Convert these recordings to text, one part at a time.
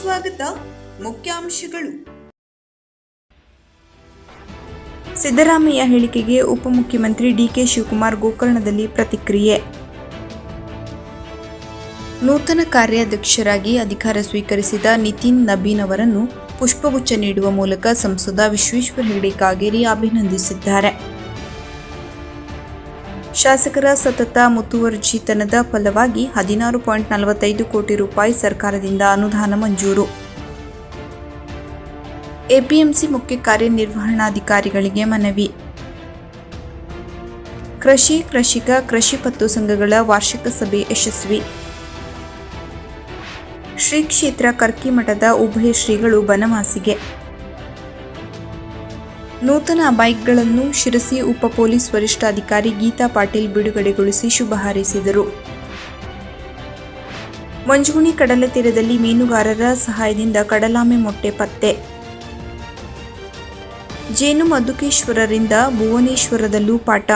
ಸ್ವಾಗತ ಮುಖ್ಯಾಂಶಗಳು. ಸಿದ್ದರಾಮಯ್ಯ ಹೇಳಿಕೆಗೆ ಉಪಮುಖ್ಯಮಂತ್ರಿ ಡಿಕೆ ಶಿವಕುಮಾರ್ ಗೋಕರ್ಣದಲ್ಲಿ ಪ್ರತಿಕ್ರಿಯೆ. ನೂತನ ಕಾರ್ಯಾಧ್ಯಕ್ಷರಾಗಿ ಅಧಿಕಾರ ಸ್ವೀಕರಿಸಿದ ನಿತಿನ್ ನಬೀನ್ ಅವರನ್ನು ಪುಷ್ಪಗುಚ್ಛ ನೀಡುವ ಮೂಲಕ ಸಂಸದ ವಿಶ್ವೇಶ್ವರ ಹೆಗಡೆ ಕಾಗೇರಿ ಅಭಿನಂದಿಸಿದ್ದಾರೆ. ಶಾಸಕರ ಸತತ ಮುತುವರ್ಜಿತನದ ಫಲವಾಗಿ ಹದಿನಾರು ಪಾಯಿಂಟ್ ನಲವತ್ತೈದು ಕೋಟಿ ರೂಪಾಯಿ ಸರ್ಕಾರದಿಂದ ಅನುದಾನ ಮಂಜೂರು. ಎಪಿಎಂಸಿ ಮುಖ್ಯ ಕಾರ್ಯನಿರ್ವಹಣಾಧಿಕಾರಿಗಳಿಗೆ ಮನವಿ. ಕೃಷಿ, ಕೃಷಿಕ, ಕೃಷಿ ಪತ್ತು ಸಂಘಗಳ ವಾರ್ಷಿಕ ಸಭೆ ಯಶಸ್ವಿ. ಶ್ರೀ ಕ್ಷೇತ್ರ ಕರ್ಕಿಮಠದ ಉಭಯ ಶ್ರೀಗಳು ಬನವಾಸಿಗೆ. ನೂತನ ಬೈಕ್ಗಳನ್ನು ಶಿರಸಿ ಉಪ ಪೊಲೀಸ್ ವರಿಷ್ಠಾಧಿಕಾರಿ ಗೀತಾ ಪಾಟೀಲ್ ಬಿಡುಗಡೆಗೊಳಿಸಿ ಶುಭ ಹಾರೈಸಿದರು. ಮಂಜುಗುಣಿ ಕಡಲ ತೀರದಲ್ಲಿ ಮೀನುಗಾರರ ಸಹಾಯದಿಂದ ಕಡಲಾಮೆ ಮೊಟ್ಟೆ ಪತ್ತೆ. ಜೇನು ಮಧುಕೇಶ್ವರರಿಂದ ಭುವನೇಶ್ವರದಲ್ಲೂ ಪಾಠ.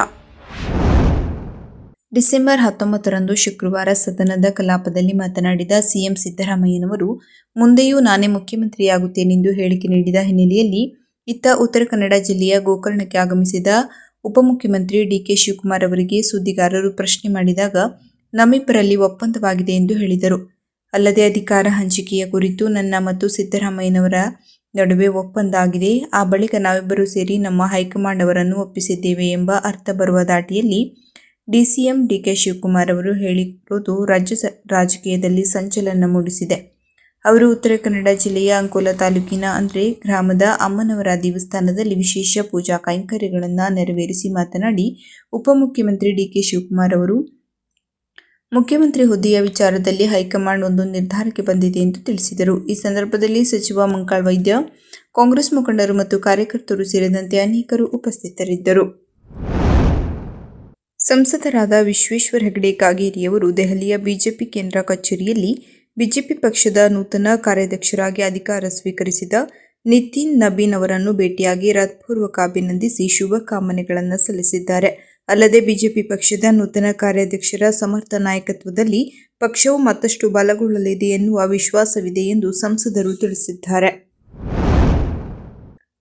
ಡಿಸೆಂಬರ್ ಹತ್ತೊಂಬತ್ತರಂದು ಶುಕ್ರವಾರ ಸದನದ ಕಲಾಪದಲ್ಲಿ ಮಾತನಾಡಿದ ಸಿಎಂ ಸಿದ್ದರಾಮಯ್ಯನವರು, ಮುಂದೆಯೂ ನಾನೇ ಮುಖ್ಯಮಂತ್ರಿಯಾಗುತ್ತೇನೆಂದು ಹೇಳಿಕೆ ನೀಡಿದ ಹಿನ್ನೆಲೆಯಲ್ಲಿ ಇತ್ತ ಉತ್ತರ ಕನ್ನಡ ಜಿಲ್ಲೆಯ ಗೋಕರ್ಣಕ್ಕೆ ಆಗಮಿಸಿದ ಉಪಮುಖ್ಯಮಂತ್ರಿ ಡಿಕೆ ಶಿವಕುಮಾರ್ ಅವರಿಗೆ ಸುದ್ದಿಗಾರರು ಪ್ರಶ್ನೆ ಮಾಡಿದಾಗ, ನಮ್ಮಿಬ್ಬರಲ್ಲಿ ಒಪ್ಪಂದವಾಗಿದೆ ಎಂದು ಹೇಳಿದರು. ಅಲ್ಲದೆ ಅಧಿಕಾರ ಹಂಚಿಕೆಯ ಕುರಿತು ನನ್ನ ಮತ್ತು ಸಿದ್ದರಾಮಯ್ಯನವರ ನಡುವೆ ಒಪ್ಪಂದ ಆಗಿದೆ. ಆ ಬಳಿಕ ನಾವಿಬ್ಬರೂ ಸೇರಿ ನಮ್ಮ ಹೈಕಮಾಂಡ್ ಅವರನ್ನು ಒಪ್ಪಿಸಿದ್ದೇವೆ ಎಂಬ ಅರ್ಥ ಬರುವ ದಾಟಿಯಲ್ಲಿ ಡಿಸಿಎಂ ಡಿಕೆ ಶಿವಕುಮಾರ್ ಅವರು ಹೇಳಿರುವುದು ರಾಜ್ಯ ರಾಜಕೀಯದಲ್ಲಿ ಸಂಚಲನ ಮೂಡಿಸಿದೆ. ಅವರು ಉತ್ತರ ಕನ್ನಡ ಜಿಲ್ಲೆಯ ಅಂಕೋಲ ತಾಲೂಕಿನ ಅಂದ್ರೆ ಗ್ರಾಮದ ಅಮ್ಮನವರ ದೇವಸ್ಥಾನದಲ್ಲಿ ವಿಶೇಷ ಪೂಜಾ ಕೈಂಕರ್ಯಗಳನ್ನು ನೆರವೇರಿಸಿ ಮಾತನಾಡಿ ಉಪಮುಖ್ಯಮಂತ್ರಿ ಡಿಕೆ ಶಿವಕುಮಾರ್ ಅವರು, ಮುಖ್ಯಮಂತ್ರಿ ಹುದ್ದೆಯ ವಿಚಾರದಲ್ಲಿ ಹೈಕಮಾಂಡ್ ಒಂದು ನಿರ್ಧಾರಕ್ಕೆ ಬಂದಿದೆ ಎಂದು ತಿಳಿಸಿದರು. ಈ ಸಂದರ್ಭದಲ್ಲಿ ಸಚಿವ ಮಂಕಾಳ್ ವೈದ್ಯ, ಕಾಂಗ್ರೆಸ್ ಮುಖಂಡರು ಮತ್ತು ಕಾರ್ಯಕರ್ತರು ಸೇರಿದಂತೆ ಅನೇಕರು ಉಪಸ್ಥಿತರಿದ್ದರು. ಸಂಸದರಾದ ವಿಶ್ವೇಶ್ವರ ಹೆಗಡೆ ಕಾಗೇರಿಯವರು ದೆಹಲಿಯ ಬಿಜೆಪಿ ಕೇಂದ್ರ ಕಚೇರಿಯಲ್ಲಿ ಬಿಜೆಪಿ ಪಕ್ಷದ ನೂತನ ಕಾರ್ಯಾಧ್ಯಕ್ಷರಾಗಿ ಅಧಿಕಾರ ಸ್ವೀಕರಿಸಿದ ನಿತಿನ್ ನಬೀನ್ ಅವರನ್ನು ಭೇಟಿಯಾಗಿ ಹೃತ್ಪೂರ್ವಕ ಅಭಿನಂದಿಸಿ ಶುಭ ಕಾಮನೆಗಳನ್ನು ಸಲ್ಲಿಸಿದ್ದಾರೆ. ಅಲ್ಲದೆ ಬಿಜೆಪಿ ಪಕ್ಷದ ನೂತನ ಕಾರ್ಯಾಧ್ಯಕ್ಷರ ಸಮರ್ಥ ನಾಯಕತ್ವದಲ್ಲಿ ಪಕ್ಷವು ಮತ್ತಷ್ಟು ಬಲಗೊಳ್ಳಲಿದೆ ಎನ್ನುವ ವಿಶ್ವಾಸವಿದೆ ಎಂದು ಸಂಸದರು ತಿಳಿಸಿದ್ದಾರೆ.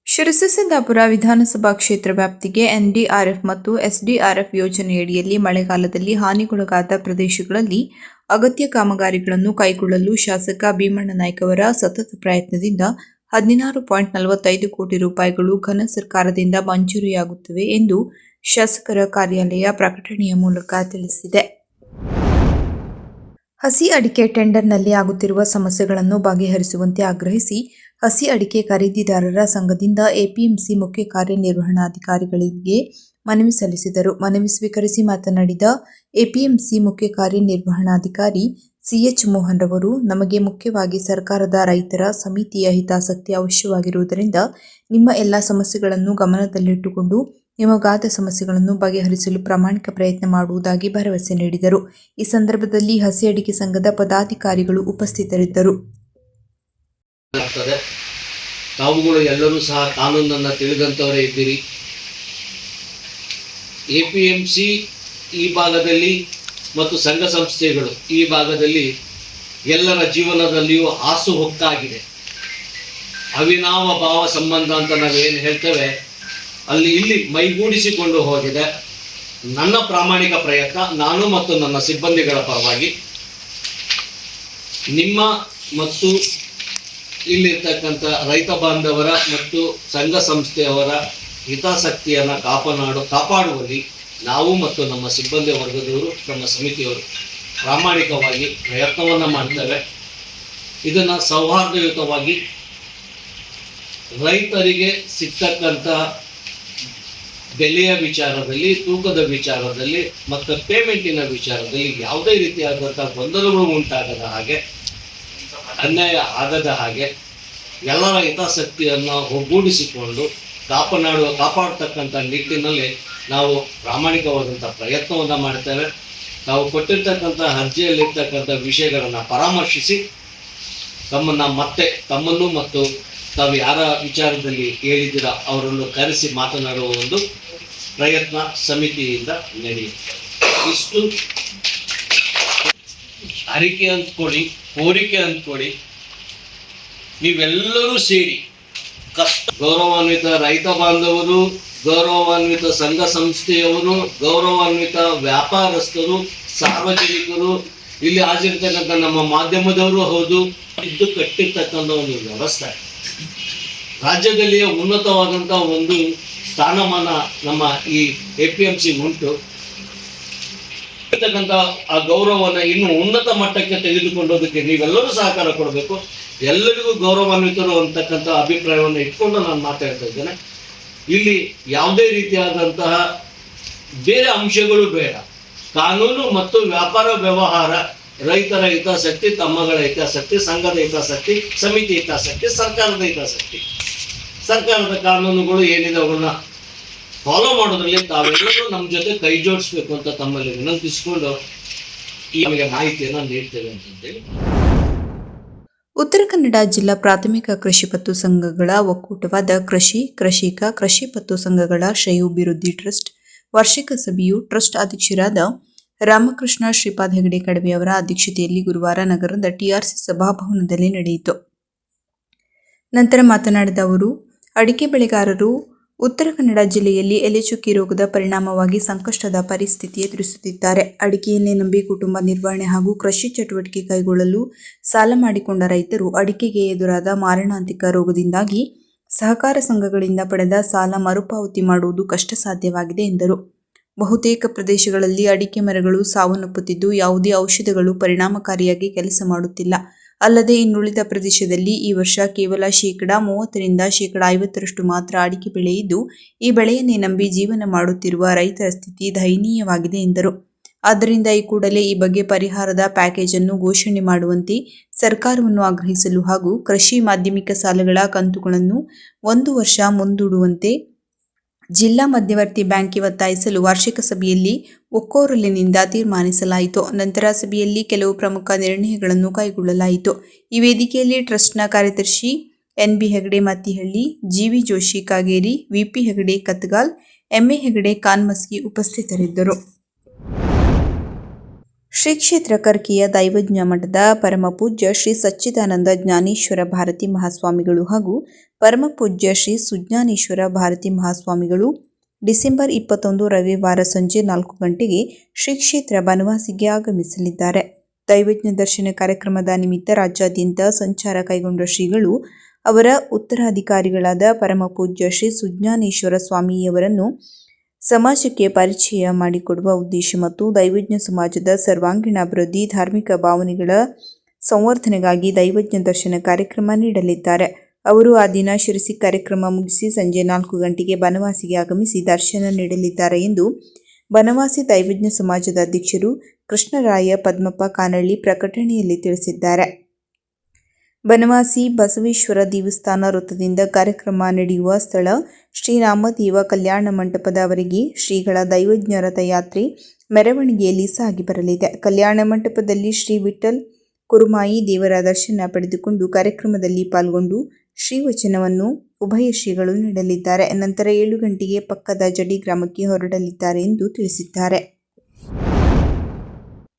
ಶಿರಸಿದ್ದಾಪುರ ವಿಧಾನಸಭಾ ಕ್ಷೇತ್ರ ವ್ಯಾಪ್ತಿಗೆ ಎನ್ಡಿಆರ್ಎಫ್ ಮತ್ತು ಎಸ್ಡಿಆರ್ಎಫ್ ಯೋಜನೆಯಡಿಯಲ್ಲಿ ಮಳೆಗಾಲದಲ್ಲಿ ಹಾನಿಗೊಳಗಾದ ಪ್ರದೇಶಗಳಲ್ಲಿ ಅಗತ್ಯ ಕಾಮಗಾರಿಗಳನ್ನು ಕೈಗೊಳ್ಳಲು ಶಾಸಕ ಭೀಮಣ್ಣ ನಾಯ್ಕ ಅವರ ಸತತ ಪ್ರಯತ್ನದಿಂದ ಹದಿನಾರು ಪಾಯಿಂಟ್ ನಲವತ್ತೈದು ಕೋಟಿ ರೂಪಾಯಿಗಳು ಘನ ಸರ್ಕಾರದಿಂದ ಮಂಜೂರಿಯಾಗುತ್ತವೆ ಎಂದು ಶಾಸಕರ ಕಾರ್ಯಾಲಯ ಪ್ರಕಟಣೆಯ ಮೂಲಕ ತಿಳಿಸಿದೆ. ಹಸಿ ಅಡಿಕೆ ಟೆಂಡರ್ನಲ್ಲಿ ಆಗುತ್ತಿರುವ ಸಮಸ್ಯೆಗಳನ್ನು ಬಗೆಹರಿಸುವಂತೆ ಆಗ್ರಹಿಸಿ ಹಸಿ ಅಡಿಕೆ ಖರೀದಿದಾರರ ಸಂಘದಿಂದ ಎಪಿಎಂಸಿ ಮುಖ್ಯ ಕಾರ್ಯನಿರ್ವಹಣಾಧಿಕಾರಿಗಳಿಗೆ ಮನವಿ ಸಲ್ಲಿಸಿದರು. ಮನವಿ ಸ್ವೀಕರಿಸಿ ಮಾತನಾಡಿದ ಎಪಿಎಂಸಿ ಮುಖ್ಯ ಕಾರ್ಯನಿರ್ವಹಣಾಧಿಕಾರಿ ಸಿಎಚ್ ಮೋಹನ್ ರವರು, ನಮಗೆ ಮುಖ್ಯವಾಗಿ ಸರ್ಕಾರದ ರೈತರ ಸಮಿತಿಯ ಹಿತಾಸಕ್ತಿ ಅವಶ್ಯವಾಗಿರುವುದರಿಂದ ನಿಮ್ಮ ಎಲ್ಲ ಸಮಸ್ಯೆಗಳನ್ನು ಗಮನದಲ್ಲಿಟ್ಟುಕೊಂಡು ನಿಮಗಾದ ಸಮಸ್ಯೆಗಳನ್ನು ಬಗೆಹರಿಸಲು ಪ್ರಾಮಾಣಿಕ ಪ್ರಯತ್ನ ಮಾಡುವುದಾಗಿ ಭರವಸೆ ನೀಡಿದರು. ಈ ಸಂದರ್ಭದಲ್ಲಿ ಹಸಿ ಅಡಿಕೆ ಸಂಘದ ಪದಾಧಿಕಾರಿಗಳು ಉಪಸ್ಥಿತರಿದ್ದರು. ಆಗ್ತದೆ. ತಾವುಗಳು ಎಲ್ಲರೂ ಸಹ ಕಾನೂನನ್ನು ತಿಳಿದಂಥವರೇ ಇದ್ದೀರಿ. ಎ ಪಿ ಎಂ ಸಿ ಈ ಭಾಗದಲ್ಲಿ ಮತ್ತು ಸಂಘ ಸಂಸ್ಥೆಗಳು ಈ ಭಾಗದಲ್ಲಿ ಎಲ್ಲರ ಜೀವನದಲ್ಲಿಯೂ ಹಾಸು ಹೊಕ್ಕಾಗಿದೆ. ಅವಿನಾವ ಭಾವ ಸಂಬಂಧ ಅಂತ ನಾವೇನು ಹೇಳ್ತೇವೆ, ಅಲ್ಲಿ ಇಲ್ಲಿ ಮೈಗೂಡಿಸಿಕೊಂಡು ಹೋಗಿದೆ ನನ್ನ ಪ್ರಾಮಾಣಿಕ ಪ್ರಯತ್ನ, ನಾನು ಮತ್ತು ನನ್ನ ಸಿಬ್ಬಂದಿಗಳ ಪರವಾಗಿ. ನಿಮ್ಮ ಮತ್ತು ಇಲ್ಲಿರ್ತಕ್ಕಂಥ ರೈತ ಬಾಂಧವರ ಮತ್ತು ಸಂಘ ಸಂಸ್ಥೆಯವರ ಹಿತಾಸಕ್ತಿಯನ್ನು ಕಾಪಾಡು, ಕಾಪಾಡುವಲ್ಲಿ ನಾವು ಮತ್ತು ನಮ್ಮ ಸಿಬ್ಬಂದಿ ವರ್ಗದವರು, ನಮ್ಮ ಸಮಿತಿಯವರು ಪ್ರಾಮಾಣಿಕವಾಗಿ ಪ್ರಯತ್ನವನ್ನು ಮಾಡ್ತೇವೆ. ಇದನ್ನು ಸೌಹಾರ್ದಯುತವಾಗಿ ರೈತರಿಗೆ ಸಿಗ್ತಕ್ಕಂಥ ಬೆಲೆಯ ವಿಚಾರದಲ್ಲಿ, ತೂಕದ ವಿಚಾರದಲ್ಲಿ ಮತ್ತು ಪೇಮೆಂಟಿನ ವಿಚಾರದಲ್ಲಿ ಯಾವುದೇ ರೀತಿಯಾದಂಥ ಗೊಂದಲಗಳು ಉಂಟಾಗದ ಹಾಗೆ ಅನ್ಯಾಯ ಆಗದ ಹಾಗೆ ಎಲ್ಲರ ಹಿತಾಸಕ್ತಿಯನ್ನು ಒಗ್ಗೂಡಿಸಿಕೊಂಡು ಕಾಪನಾಡುವ ಕಾಪಾಡ್ತಕ್ಕಂಥ ನಿಟ್ಟಿನಲ್ಲಿ ನಾವು ಪ್ರಾಮಾಣಿಕವಾದಂಥ ಪ್ರಯತ್ನವನ್ನು ಮಾಡ್ತೇವೆ. ನಾವು ಕೊಟ್ಟಿರ್ತಕ್ಕಂಥ ಅರ್ಜಿಯಲ್ಲಿರ್ತಕ್ಕಂಥ ವಿಷಯಗಳನ್ನು ಪರಾಮರ್ಶಿಸಿ ತಮ್ಮನ್ನು ಮತ್ತೆ ತಮ್ಮನ್ನು ಮತ್ತು ತಾವು ಯಾರ ವಿಚಾರದಲ್ಲಿ ಹೇಳಿದ್ದೀರಾ ಅವರನ್ನು ಕರೆಸಿ ಮಾತನಾಡುವ ಒಂದು ಪ್ರಯತ್ನ ಸಮಿತಿಯಿಂದ ನಡೆಯುತ್ತೆ ಇಷ್ಟು. ಹರಿಕೆ ಅಂದ್ಕೊಳ್ಳಿ, ಕೋರಿಕೆ ಅಂದ್ಕೊಳ್ಳಿ, ನೀವೆಲ್ಲರೂ ಸೇರಿ ಕಷ್ಟ ಗೌರವಾನ್ವಿತ ರೈತ ಬಾಂಧವರು, ಗೌರವಾನ್ವಿತ ಸಂಘ ಸಂಸ್ಥೆಯವರು, ಗೌರವಾನ್ವಿತ ವ್ಯಾಪಾರಸ್ಥರು, ಸಾರ್ವಜನಿಕರು, ಇಲ್ಲಿ ಹಾಜರಿರ್ತಕ್ಕಂಥ ನಮ್ಮ ಮಾಧ್ಯಮದವರು ಹೌದು, ಇದ್ದು ಕಟ್ಟಿರ್ತಕ್ಕಂಥ ಒಂದು ವ್ಯವಸ್ಥೆ. ರಾಜ್ಯದಲ್ಲಿಯೇ ಉನ್ನತವಾದಂಥ ಒಂದು ಸ್ಥಾನಮಾನ ನಮ್ಮ ಈ ಎ ಪಿ ಎಂ ಸಿ ಉಂಟು. ಇರ್ತಕ್ಕಂಥ ಆ ಗೌರವವನ್ನು ಇನ್ನೂ ಉನ್ನತ ಮಟ್ಟಕ್ಕೆ ತೆಗೆದುಕೊಂಡೋದಕ್ಕೆ ನೀವೆಲ್ಲರೂ ಸಹಕಾರ ಕೊಡಬೇಕು. ಎಲ್ಲರಿಗೂ ಗೌರವಾನ್ವಿತರು ಅಂತಕ್ಕಂಥ ಅಭಿಪ್ರಾಯವನ್ನು ಇಟ್ಕೊಂಡು ನಾನು ಮಾತಾಡ್ತಾ ಇದ್ದೇನೆ. ಇಲ್ಲಿ ಯಾವುದೇ ರೀತಿಯಾದಂತಹ ಬೇರೆ ಅಂಶಗಳು ಬೇಡ. ಕಾನೂನು ಮತ್ತು ವ್ಯಾಪಾರ ವ್ಯವಹಾರ ರೈತರ ಹಿತಾಸಕ್ತಿ, ತಮ್ಮಗಳ ಹಿತಾಸಕ್ತಿ, ಸಂಘದ ಹಿತಾಸಕ್ತಿ, ಸಮಿತಿ ಹಿತಾಸಕ್ತಿ, ಸರ್ಕಾರದ ಹಿತಾಸಕ್ತಿ. ಸರ್ಕಾರದ ಕಾನೂನುಗಳು ಏನಿದೆ ಅವುಗಳನ್ನ ಫಾಲೋ ಮಾಡೋದ್ರಲ್ಲಿ ತಾವೆಲ್ಲರೂ ನಮ್ಮ ಜೊತೆ ಕೈ ಜೋಡಿಸ್ಬೇಕು ಅಂತ ತಮ್ಮಲ್ಲಿ ವಿನಂತಿಸಿಕೊಂಡು ಈ ಮಾಹಿತಿಯನ್ನು ನೀಡ್ತೇವೆ ಅಂತಂತೇಳಿ ಉತ್ತರ ಕನ್ನಡ ಜಿಲ್ಲಾ ಪ್ರಾಥಮಿಕ ಕೃಷಿ ಪತ್ತು ಸಂಘಗಳ ಒಕ್ಕೂಟವಾದ ಕೃಷಿ, ಕೃಷಿಕ, ಕೃಷಿ ಪತ್ತು ಸಂಘಗಳ ಶ್ರೇಯೋಭಿವೃದ್ಧಿ ಟ್ರಸ್ಟ್, ವಾರ್ಷಿಕ ಸಭೆಯು ಟ್ರಸ್ಟ್ ಅಧ್ಯಕ್ಷರಾದ ರಾಮಕೃಷ್ಣ ಶ್ರೀಪಾದ ಹೆಗಡೆ ಕಡವೆ ಅವರ ಅಧ್ಯಕ್ಷತೆಯಲ್ಲಿ ಗುರುವಾರ ನಗರದ ಟಿಆರ್ಸಿ ಸಭಾಭವನದಲ್ಲಿ ನಡೆಯಿತು. ನಂತರ ಮಾತನಾಡಿದ ಅವರು, ಅಡಿಕೆ ಬೆಳೆಗಾರರು ಉತ್ತರ ಕನ್ನಡ ಜಿಲ್ಲೆಯಲ್ಲಿ ಎಲೆಚುಕ್ಕಿ ರೋಗದ ಪರಿಣಾಮವಾಗಿ ಸಂಕಷ್ಟದ ಪರಿಸ್ಥಿತಿ ಎದುರಿಸುತ್ತಿದ್ದಾರೆ. ಅಡಿಕೆಯನ್ನೇ ನಂಬಿ ಕುಟುಂಬ ನಿರ್ವಹಣೆ ಹಾಗೂ ಕೃಷಿ ಚಟುವಟಿಕೆ ಕೈಗೊಳ್ಳಲು ಸಾಲ ಮಾಡಿಕೊಂಡ ರೈತರು ಅಡಿಕೆಗೆ ಎದುರಾದ ಮಾರಣಾಂತಿಕ ರೋಗದಿಂದಾಗಿ ಸಹಕಾರ ಸಂಘಗಳಿಂದ ಪಡೆದ ಸಾಲ ಮರುಪಾವತಿ ಮಾಡುವುದು ಕಷ್ಟ ಸಾಧ್ಯವಾಗಿದೆ ಎಂದರು. ಬಹುತೇಕ ಪ್ರದೇಶಗಳಲ್ಲಿ ಅಡಿಕೆ ಮರಗಳು ಸಾವನ್ನಪ್ಪುತ್ತಿದ್ದು, ಯಾವುದೇ ಔಷಧಗಳು ಪರಿಣಾಮಕಾರಿಯಾಗಿ ಕೆಲಸ ಮಾಡುತ್ತಿಲ್ಲ. ಅಲ್ಲದೆ ಇನ್ನುಳಿದ ಪ್ರದೇಶದಲ್ಲಿ ಈ ವರ್ಷ ಕೇವಲ ಶೇಕಡಾ ಮೂವತ್ತರಿಂದ ಶೇಕಡಾ ಐವತ್ತರಷ್ಟು ಮಾತ್ರ ಅಡಿಕೆ ಬೆಳೆಯಿದ್ದು, ಈ ಬೆಳೆಯನ್ನೇ ನಂಬಿ ಜೀವನ ಮಾಡುತ್ತಿರುವ ರೈತರ ಸ್ಥಿತಿ ದಯನೀಯವಾಗಿದೆ ಎಂದರು. ಆದ್ದರಿಂದ ಈ ಕೂಡಲೇ ಈ ಬಗ್ಗೆ ಪರಿಹಾರದ ಪ್ಯಾಕೇಜ್ ಅನ್ನು ಘೋಷಣೆ ಮಾಡುವಂತೆ ಸರ್ಕಾರವನ್ನು ಆಗ್ರಹಿಸಲು ಹಾಗೂ ಕೃಷಿ ಮಾಧ್ಯಮಿಕ ಸಾಲಗಳ ಕಂತುಗಳನ್ನು ಒಂದು ವರ್ಷ ಮುಂದೂಡುವಂತೆ ಜಿಲ್ಲಾ ಮಧ್ಯವರ್ತಿ ಬ್ಯಾಂಕ್ಗೆ ಒತ್ತಾಯಿಸಲು ವಾರ್ಷಿಕ ಸಭೆಯಲ್ಲಿ ಒಕ್ಕೊರಲಿನಿಂದ ತೀರ್ಮಾನಿಸಲಾಯಿತು. ನಂತರ ಸಭೆಯಲ್ಲಿ ಕೆಲವು ಪ್ರಮುಖ ನಿರ್ಣಯಗಳನ್ನು ಕೈಗೊಳ್ಳಲಾಯಿತು. ಈ ವೇದಿಕೆಯಲ್ಲಿ ಟ್ರಸ್ಟ್ನ ಕಾರ್ಯದರ್ಶಿ N. B. Hegde Mattihalli G V Joshi Kageri V P Hegde Katgal M A Hegde Kanmasgi ಉಪಸ್ಥಿತರಿದ್ದರು. ಶ್ರೀ ಕ್ಷೇತ್ರ ಕರ್ಕಿಯ ದೈವಜ್ಞ ಮಠದ ಪರಮಪೂಜ್ಯ ಶ್ರೀ ಸಚ್ಚಿದಾನಂದ ಜ್ಞಾನೇಶ್ವರ ಭಾರತಿ ಮಹಾಸ್ವಾಮಿಗಳು ಹಾಗೂ ಪರಮಪೂಜ್ಯ ಶ್ರೀ ಸುಜ್ಞಾನೇಶ್ವರ ಭಾರತಿ ಮಹಾಸ್ವಾಮಿಗಳು ಡಿಸೆಂಬರ್ ಇಪ್ಪತ್ತೊಂದು ರವಿವಾರ ಸಂಜೆ ನಾಲ್ಕು ಗಂಟೆಗೆ ಶ್ರೀ ಕ್ಷೇತ್ರ ಬನವಾಸಿಗೆ ಆಗಮಿಸಲಿದ್ದಾರೆ. ದೈವಜ್ಞ ದರ್ಶನ ಕಾರ್ಯಕ್ರಮದ ನಿಮಿತ್ತ ರಾಜ್ಯಾದ್ಯಂತ ಸಂಚಾರ ಕೈಗೊಂಡ ಶ್ರೀಗಳು, ಅವರ ಉತ್ತರಾಧಿಕಾರಿಗಳಾದ ಪರಮಪೂಜ್ಯ ಶ್ರೀ ಸುಜ್ಞಾನೇಶ್ವರ ಸ್ವಾಮಿಯವರನ್ನು ಸಮಾಜಕ್ಕೆ ಪರಿಚಯ ಮಾಡಿಕೊಡುವ ಉದ್ದೇಶ ಮತ್ತು ದೈವಜ್ಞ ಸಮಾಜದ ಸರ್ವಾಂಗೀಣ ಅಭಿವೃದ್ಧಿ ಧಾರ್ಮಿಕ ಭಾವನೆಗಳ ಸಂವರ್ಧನೆಗಾಗಿ ದೈವಜ್ಞ ದರ್ಶನ ಕಾರ್ಯಕ್ರಮ ನೀಡಲಿದ್ದಾರೆ. ಅವರು ಆ ದಿನ ಶಿರಸಿ ಕಾರ್ಯಕ್ರಮ ಮುಗಿಸಿ ಸಂಜೆ ನಾಲ್ಕು ಗಂಟೆಗೆ ಬನವಾಸಿಗೆ ಆಗಮಿಸಿ ದರ್ಶನ ನೀಡಲಿದ್ದಾರೆ ಎಂದು ಬನವಾಸಿ ದೈವಜ್ಞ ಸಮಾಜದ ಅಧ್ಯಕ್ಷರು ಕೃಷ್ಣರಾಯ ಪದ್ಮಪ್ಪ ಕಾನಳ್ಳಿ ಪ್ರಕಟಣೆಯಲ್ಲಿ ತಿಳಿಸಿದ್ದಾರೆ. ಬನವಾಸಿ ಬಸವೇಶ್ವರ ದೇವಸ್ಥಾನ ವೃತ್ತದಿಂದ ಕಾರ್ಯಕ್ರಮ ನಡೆಯುವ ಸ್ಥಳ ಶ್ರೀರಾಮದೇವ ಕಲ್ಯಾಣ ಮಂಟಪದವರೆಗೆ ಶ್ರೀಗಳ ದೈವಜ್ಞ ರಥಯಾತ್ರೆ ಮೆರವಣಿಗೆಯಲ್ಲಿ ಸಾಗಿ ಬರಲಿದೆ. ಕಲ್ಯಾಣ ಮಂಟಪದಲ್ಲಿ ಶ್ರೀ ವಿಠಲ್ ಕುರುಮಾಯಿ ದೇವರ ದರ್ಶನ ಪಡೆದುಕೊಂಡು ಕಾರ್ಯಕ್ರಮದಲ್ಲಿ ಪಾಲ್ಗೊಂಡು ಶ್ರೀವಚನವನ್ನು ಉಭಯ ಶ್ರೀಗಳು ನೀಡಲಿದ್ದಾರೆ. ನಂತರ ಏಳು ಗಂಟೆಗೆ ಪಕ್ಕದ ಜಡಿ ಗ್ರಾಮಕ್ಕೆ ಹೊರಡಲಿದ್ದಾರೆ ಎಂದು ತಿಳಿಸಿದ್ದಾರೆ.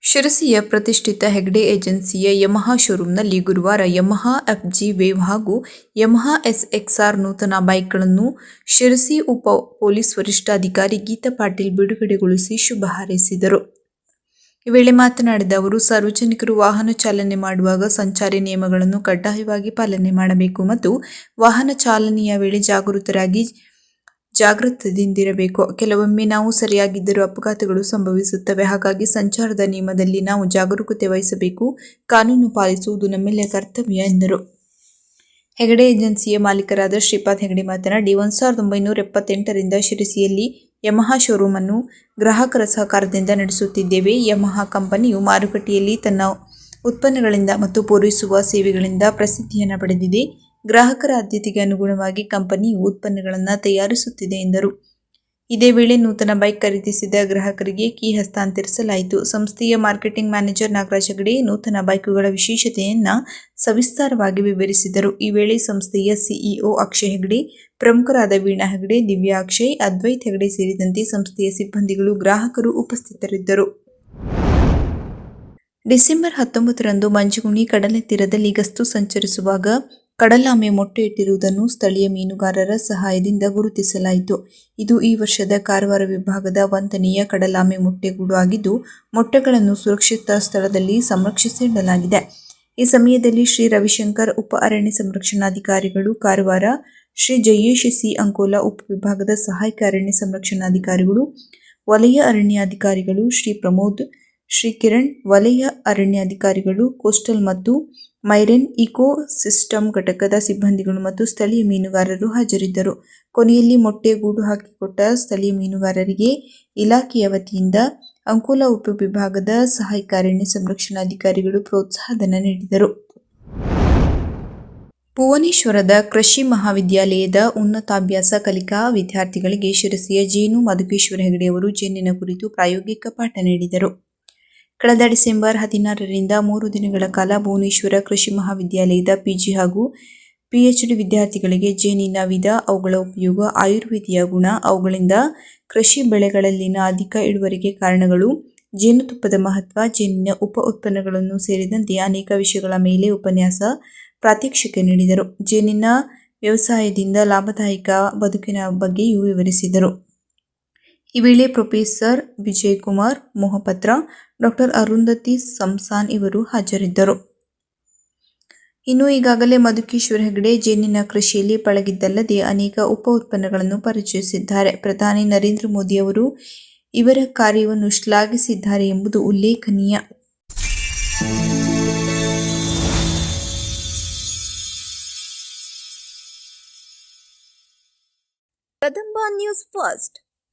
ಶಿರಸಿಯ ಪ್ರತಿಷ್ಠಿತ ಹೆಗ್ಡೆ ಏಜೆನ್ಸಿಯ ಯಮಹಾ ಶೋರೂಮ್ನಲ್ಲಿ ಗುರುವಾರ ಯಮಹಾ ಎಫ್ಜಿ ವೇವ್ ಹಾಗೂ ಯಮಹಾ ಎಸ್ಎಕ್ಸ್ಆರ್ ನೂತನ ಬೈಕ್ಗಳನ್ನು ಶಿರಸಿ ಉಪ ಪೊಲೀಸ್ ವರಿಷ್ಠಾಧಿಕಾರಿ ಗೀತಾ ಪಾಟೀಲ್ ಬಿಡುಗಡೆಗೊಳಿಸಿ ಶುಭ ಹಾರೈಸಿದರು. ಈ ವೇಳೆ ಮಾತನಾಡಿದ ಅವರು, ಸಾರ್ವಜನಿಕರು ವಾಹನ ಚಾಲನೆ ಮಾಡುವಾಗ ಸಂಚಾರಿ ನಿಯಮಗಳನ್ನು ಕಡ್ಡಾಯವಾಗಿ ಪಾಲನೆ ಮಾಡಬೇಕು ಮತ್ತು ವಾಹನ ಚಾಲನೆಯ ವೇಳೆ ಜಾಗೃತರಾಗಿ ಜಾಗೃತದಿಂದಿರಬೇಕು. ಕೆಲವೊಮ್ಮೆ ನಾವು ಸರಿಯಾಗಿದ್ದರೂ ಅಪಘಾತಗಳು ಸಂಭವಿಸುತ್ತವೆ. ಹಾಗಾಗಿ ಸಂಚಾರದ ನಿಯಮದಲ್ಲಿ ನಾವು ಜಾಗರೂಕತೆ ವಹಿಸಬೇಕು, ಕಾನೂನು ಪಾಲಿಸುವುದು ನಮ್ಮೆಲ್ಲ ಕರ್ತವ್ಯ, ಎಂದರು. ಹೆಗಡೆ ಏಜೆನ್ಸಿಯ ಮಾಲೀಕರಾದ ಶ್ರೀಪಾದ್ ಹೆಗಡೆ ಮಾತನಾಡಿ, ಒಂದು ಸಾವಿರದ ಒಂಬೈನೂರ ಎಪ್ಪತ್ತೆಂಟರಿಂದ ಶಿರಸಿಯಲ್ಲಿ ಯಮಹಾ ಶೋರೂಮ್ ಅನ್ನು ಗ್ರಾಹಕರ ಸಹಕಾರದಿಂದ ನಡೆಸುತ್ತಿದ್ದೇವೆ. ಯಮಹಾ ಕಂಪನಿಯು ಮಾರುಕಟ್ಟೆಯಲ್ಲಿ ತನ್ನ ಉತ್ಪನ್ನಗಳಿಂದ ಮತ್ತು ಪೂರೈಸುವ ಸೇವೆಗಳಿಂದ ಪ್ರಸಿದ್ಧಿಯನ್ನು ಪಡೆದಿದೆ. ಗ್ರಾಹಕರ ಆದ್ಯತೆಗೆ ಅನುಗುಣವಾಗಿ ಕಂಪನಿಯು ಉತ್ಪನ್ನಗಳನ್ನು ತಯಾರಿಸುತ್ತಿದೆ ಎಂದರು. ಇದೇ ವೇಳೆ ನೂತನ ಬೈಕ್ ಖರೀದಿಸಿದ ಗ್ರಾಹಕರಿಗೆ ಕೀ ಹಸ್ತಾಂತರಿಸಲಾಯಿತು. ಸಂಸ್ಥೆಯ ಮಾರ್ಕೆಟಿಂಗ್ ಮ್ಯಾನೇಜರ್ ನಾಗರಾಜ್ ಹೆಗಡೆ ನೂತನ ಬೈಕುಗಳ ವಿಶೇಷತೆಯನ್ನ ಸವಿಸ್ತಾರವಾಗಿ ವಿವರಿಸಿದರು. ಈ ವೇಳೆ ಸಂಸ್ಥೆಯ ಸಿಇಒ ಅಕ್ಷಯ್ ಹೆಗಡೆ ಪ್ರಮುಖರಾದ ವೀಣಾ ಹೆಗಡೆ ದಿವ್ಯಾ ಅಕ್ಷಯ್, ಅದ್ವೈತ್ ಹೆಗಡೆ ಸೇರಿದಂತೆ ಸಂಸ್ಥೆಯ ಸಿಬ್ಬಂದಿಗಳು ಗ್ರಾಹಕರು ಉಪಸ್ಥಿತರಿದ್ದರು. ಡಿಸೆಂಬರ್ ಹತ್ತೊಂಬತ್ತರಂದು ಮಂಜುಗುಣಿ ಕಡಲ ತೀರದಲ್ಲಿ ಗಸ್ತು ಸಂಚರಿಸುವಾಗ ಕಡಲಾಮೆ ಮೊಟ್ಟೆ ಇಟ್ಟಿರುವುದನ್ನು ಸ್ಥಳೀಯ ಮೀನುಗಾರರ ಸಹಾಯದಿಂದ ಗುರುತಿಸಲಾಯಿತು. ಇದು ಈ ವರ್ಷದ ಕಾರವಾರ ವಿಭಾಗದ ವಂತನೆಯ ಕಡಲಾಮೆ ಮೊಟ್ಟೆಗೂಡು ಆಗಿದ್ದು, ಮೊಟ್ಟೆಗಳನ್ನು ಸುರಕ್ಷಿತ ಸ್ಥಳದಲ್ಲಿ ಸಂರಕ್ಷಿಸಿಡಲಾಗಿದೆ. ಈ ಸಮಯದಲ್ಲಿ ಶ್ರೀ ರವಿಶಂಕರ್ ಉಪ ಅರಣ್ಯ ಸಂರಕ್ಷಣಾಧಿಕಾರಿಗಳು, ಕಾರವಾರ ಶ್ರೀ ಜಯೇಶ್ ಸಿ ಅಂಕೋಲಾ ಉಪವಿಭಾಗದ ಸಹಾಯಕ ಅರಣ್ಯ ಸಂರಕ್ಷಣಾಧಿಕಾರಿಗಳು, ವಲಯ ಅರಣ್ಯಾಧಿಕಾರಿಗಳು ಶ್ರೀ ಪ್ರಮೋದ್, ಶ್ರೀ ಕಿರಣ್, ವಲಯ ಅರಣ್ಯಾಧಿಕಾರಿಗಳು, ಕೋಸ್ಟಲ್ ಮತ್ತು ಮೈರೆನ್ ಇಕೋ ಸಿಸ್ಟಮ್ ಘಟಕದ ಸಿಬ್ಬಂದಿಗಳು ಮತ್ತು ಸ್ಥಳೀಯ ಮೀನುಗಾರರು ಹಾಜರಿದ್ದರು. ಕೊನೆಯಲ್ಲಿ ಮೊಟ್ಟೆ ಗೂಡು ಹಾಕಿಕೊಟ್ಟ ಸ್ಥಳೀಯ ಮೀನುಗಾರರಿಗೆ ಇಲಾಖೆಯ ವತಿಯಿಂದ ಅಂಕೋಲ ಉಪವಿಭಾಗದ ಸಹಾಯಕ ಅರಣ್ಯ ಸಂರಕ್ಷಣಾಧಿಕಾರಿಗಳು ಪ್ರೋತ್ಸಾಹಧನ ನೀಡಿದರು. ಭುವನೇಶ್ವರದ ಕೃಷಿ ಮಹಾವಿದ್ಯಾಲಯದ ಉನ್ನತಾಭ್ಯಾಸ ಕಲಿಕಾ ವಿದ್ಯಾರ್ಥಿಗಳಿಗೆ ಶಿರಸಿಯ ಜೇನು ಮಧುಕೇಶ್ವರ ಹೆಗಡೆಯವರು ಜೇನಿನ ಕುರಿತು ಪ್ರಾಯೋಗಿಕ ಪಾಠ ನೀಡಿದರು. ಕಳೆದ ಡಿಸೆಂಬರ್ ಹದಿನಾರರಿಂದ ಮೂರು ದಿನಗಳ ಕಾಲ ಭುವನೇಶ್ವರ ಕೃಷಿ ಮಹಾವಿದ್ಯಾಲಯದ ಪಿಜಿ ಹಾಗೂ ಪಿಎಚ್ಡಿ ವಿದ್ಯಾರ್ಥಿಗಳಿಗೆ ಜೇನಿನ ವಿಧ ಅವುಗಳ ಉಪಯೋಗ ಆಯುರ್ವೇದಿಯ ಗುಣ, ಅವುಗಳಿಂದ ಕೃಷಿ ಬೆಳೆಗಳಲ್ಲಿನ ಅಧಿಕ ಇಳುವರಿಗೆ ಕಾರಣಗಳು ಜೇನುತುಪ್ಪದ ಮಹತ್ವ, ಜೇನಿನ ಉಪ ಉತ್ಪನ್ನಗಳನ್ನು ಸೇರಿದಂತೆ ಅನೇಕ ವಿಷಯಗಳ ಮೇಲೆ ಉಪನ್ಯಾಸ ಪ್ರಾತ್ಯಕ್ಷಿಕೆ ನೀಡಿದರು. ಜೇನಿನ ವ್ಯವಸಾಯದಿಂದ ಲಾಭದಾಯಕ ಬದುಕಿನ ಬಗ್ಗೆಯೂ ವಿವರಿಸಿದರು. ಈ ವೇಳೆ ಪ್ರೊಫೆಸರ್ ವಿಜಯ್ ಕುಮಾರ್ ಮೊಹಪತ್ರ ಡಾಕ್ಟರ್ ಅರುಂಧತಿ ಸಂಸಾನ್ ಇವರು ಹಾಜರಿದ್ದರು. ಇನ್ನು ಈಗಾಗಲೇ ಮಧುಕೇಶ್ವರ ಹೆಗಡೆ ಜೇನಿನ ಕೃಷಿಯಲ್ಲಿ ಪಳಗಿದ್ದಲ್ಲದೆ ಅನೇಕ ಉಪ ಉತ್ಪನ್ನಗಳನ್ನು ಪರಿಚಯಿಸಿದ್ದಾರೆ. ಪ್ರಧಾನಿ ನರೇಂದ್ರ ಮೋದಿ ಅವರು ಇವರ ಕಾರ್ಯವನ್ನು ಶ್ಲಾಘಿಸಿದ್ದಾರೆ ಎಂಬುದು ಉಲ್ಲೇಖನೀಯ. Kadamba news first.